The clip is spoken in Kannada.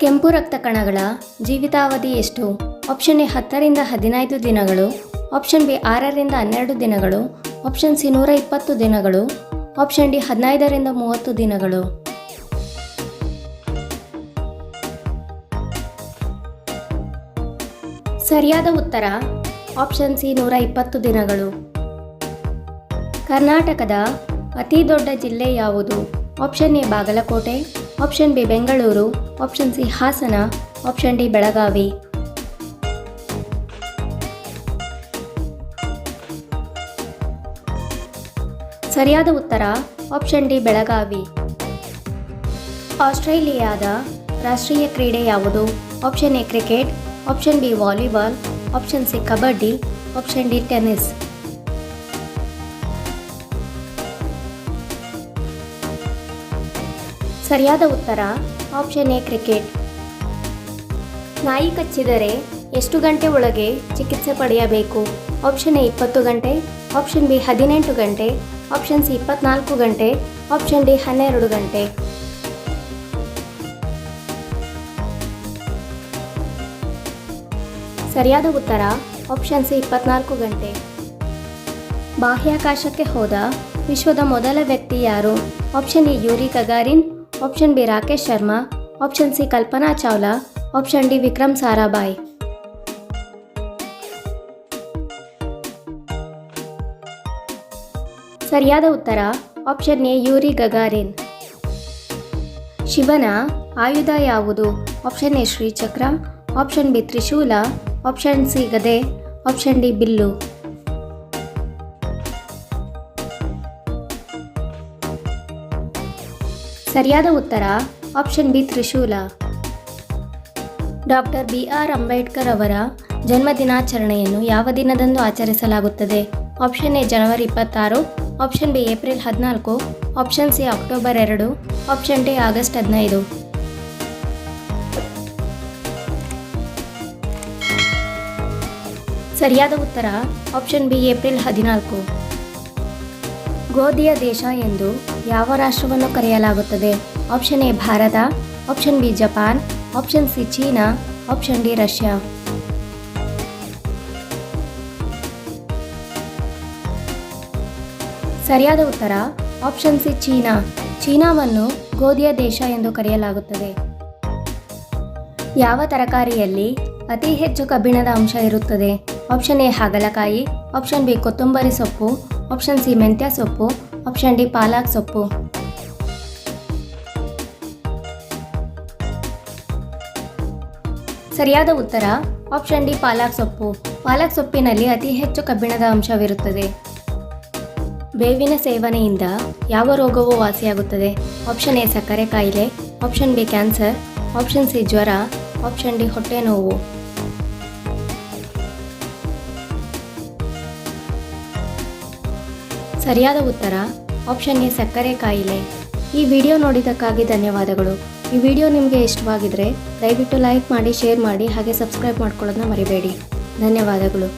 ಕೆಂಪು ರಕ್ತ ಕಣಗಳ ಜೀವಿತಾವಧಿ ಎಷ್ಟು? ಆಪ್ಷನ್ ಎ ಹತ್ತರಿಂದ ಹದಿನೈದು ದಿನಗಳು. ಆಪ್ಷನ್ ಬಿ ಆರರಿಂದ ಹನ್ನೆರಡು ದಿನಗಳು. ಆಪ್ಷನ್ ಸಿ ನೂರ ಇಪ್ಪತ್ತು ದಿನಗಳು. ಆಪ್ಷನ್ ಡಿ ಹದಿನೈದರಿಂದ ಮೂವತ್ತು ದಿನಗಳು. ಸರಿಯಾದ ಉತ್ತರ? ಆಪ್ಷನ್ ಸಿ ನೂರ ಇಪ್ಪತ್ತು ದಿನಗಳು. ಕರ್ನಾಟಕದ ಅತಿ ದೊಡ್ಡ ಜಿಲ್ಲೆ ಯಾವುದು? Option A Bagalkote. Option B Bengaluru option C Hassan option D Belagavi ಸರಿಯಾದ ಉತ್ತರ ಆಪ್ಷನ್ ಡಿ ಬೆಳಗಾವಿ ಆಸ್ಟ್ರೇಲಿಯಾದ ರಾಷ್ಟ್ರೀಯ ಕ್ರೀಡೆ ಯಾವುದು? Option A cricket option B volleyball option C kabaddi. Option D tennis ಸರಿಯಾದ ಉತ್ತರ ಆಪ್ಷನ್ ಎ ಕ್ರಿಕೆಟ್ ನಾಯಿ ಕಚ್ಚಿದರೆ ಎಷ್ಟು ಗಂಟೆ ಒಳಗೆ ಚಿಕಿತ್ಸೆ ಪಡೆಯಬೇಕು? ಆಪ್ಷನ್ ಎ, ಇಪ್ಪತ್ತು ಗಂಟೆ ಆಪ್ಷನ್ ಬಿ, ಹದಿನೆಂಟು ಗಂಟೆ ಆಪ್ಷನ್ ಸಿ, ಇಪ್ಪತ್ನಾಲ್ಕು ಗಂಟೆ ಆಪ್ಷನ್ ಡಿ, ಹನ್ನೆರಡು ಗಂಟೆ. ಸರಿಯಾದ ಉತ್ತರ ಆಪ್ಷನ್ ಸಿ, ಇಪ್ಪತ್ನಾಲ್ಕು ಗಂಟೆ. ಬಾಹ್ಯಾಕಾಶಕ್ಕೆ ಹೋದ ವಿಶ್ವದ ಮೊದಲ ವ್ಯಕ್ತಿ ಯಾರು? Option A, Yuri Gagarin option B Rakesh Sharma option C Kalpana Chawla option D Vikram Sarabhai ಸರಿಯಾದ ಉತ್ತರ ಆಪ್ಷನ್ ಎ ಯೂರಿ ಗಗಾರಿನ್ ಶಿವನ ಆಯುಧ ಯಾವುದು? ಆಪ್ಷನ್ ಎ ಶ್ರೀಚಕ್ರ ಆಪ್ಷನ್ ಬಿ ತ್ರಿಶೂಲ ಆಪ್ಷನ್ ಸಿ ಗದೆ ಆಪ್ಷನ್ ಡಿ ಬಿಲ್ಲು ಸರಿಯಾದ ಉತ್ತರ ಆಪ್ಷನ್ ಬಿ ತ್ರಿಶೂಲ. ಡಾಕ್ಟರ್ ಬಿ ಆರ್ ಅಂಬೇಡ್ಕರ್ ಅವರ ಜನ್ಮ ದಿನಾಚರಣೆಯನ್ನು ಯಾವ ದಿನದಂದು ಆಚರಿಸಲಾಗುತ್ತದೆ? ಆಪ್ಷನ್ ಎ, ಜನವರಿ ಇಪ್ಪತ್ತಾರು ಆಪ್ಷನ್ ಬಿ, ಏಪ್ರಿಲ್ ಹದಿನಾಲ್ಕು ಆಪ್ಷನ್ ಸಿ, ಅಕ್ಟೋಬರ್ ಎರಡು ಆಪ್ಷನ್ ಡಿ, ಆಗಸ್ಟ್ ಹದಿನೈದು. ಸರಿಯಾದ ಉತ್ತರ ಆಪ್ಷನ್ ಬಿ, ಏಪ್ರಿಲ್ ಹದಿನಾಲ್ಕು. ಗೋಧಿಯ ದೇಶ ಎಂದು ಯಾವ ರಾಷ್ಟ್ರವನ್ನು ಕರೆಯಲಾಗುತ್ತದೆ? Option A, Bharat, option B, Japan, option C, China, option D, Russia. ಸರಿಯಾದ ಉತ್ತರ, ಆಪ್ಷನ್ ಸಿ, ಚೀನಾ. ಚೀನಾವನ್ನು ಗೋಧಿಯ ದೇಶ ಎಂದು ಕರೆಯಲಾಗುತ್ತದೆ. ಯಾವ ತರಕಾರಿಯಲ್ಲಿ ಅತಿ ಹೆಚ್ಚು ಕಬ್ಬಿಣದ ಅಂಶ ಇರುತ್ತದೆ? ಆಪ್ಷನ್ ಎ, ಹಾಗಲಕಾಯಿ, ಆಪ್ಷನ್ ಬಿ, ಕೊತ್ತಂಬರಿ ಸೊಪ್ಪು ಆಪ್ಷನ್ ಸಿ ಮೆಂತ್ಯ ಸೊಪ್ಪು ಆಪ್ಷನ್ ಡಿ ಪಾಲಕ್ ಸೊಪ್ಪು ಸರಿಯಾದ ಉತ್ತರ ಆಪ್ಷನ್ ಡಿ ಪಾಲಕ್ ಸೊಪ್ಪು ಪಾಲಕ್ ಸೊಪ್ಪಿನಲ್ಲಿ ಅತಿ ಹೆಚ್ಚು ಕಬ್ಬಿಣದ ಅಂಶವಿರುತ್ತದೆ. ಬೇವಿನ ಸೇವನೆಯಿಂದ ಯಾವ ರೋಗವೂ ವಾಸಿಯಾಗುತ್ತದೆ. ಆಪ್ಷನ್ ಎ ಸಕ್ಕರೆ ಕಾಯಿಲೆ. Option B cancer option C ಜ್ವರ. ಆಪ್ಷನ್ ಡಿ ಹೊಟ್ಟೆ ನೋವು. ಸರಿಯಾದ ಉತ್ತರ ಆಪ್ಷನ್ ಎ ಸಕ್ಕರೆ ಕಾಯಿಲೆ. ಈ ವಿಡಿಯೋ ನೋಡಿದ್ದಕ್ಕಾಗಿ ಧನ್ಯವಾದಗಳು. ಈ ವಿಡಿಯೋ ನಿಮಗೆ ಇಷ್ಟವಾಗಿದ್ರೆ ದಯವಿಟ್ಟು ಲೈಕ್ ಮಾಡಿ ಶೇರ್ ಮಾಡಿ, ಹಾಗೆ ಸಬ್ಸ್ಕ್ರೈಬ್ ಮಾಡ್ಕೊಳ್ಳೋದನ್ನ ಮರಿಬೇಡಿ. ಧನ್ಯವಾದಗಳು.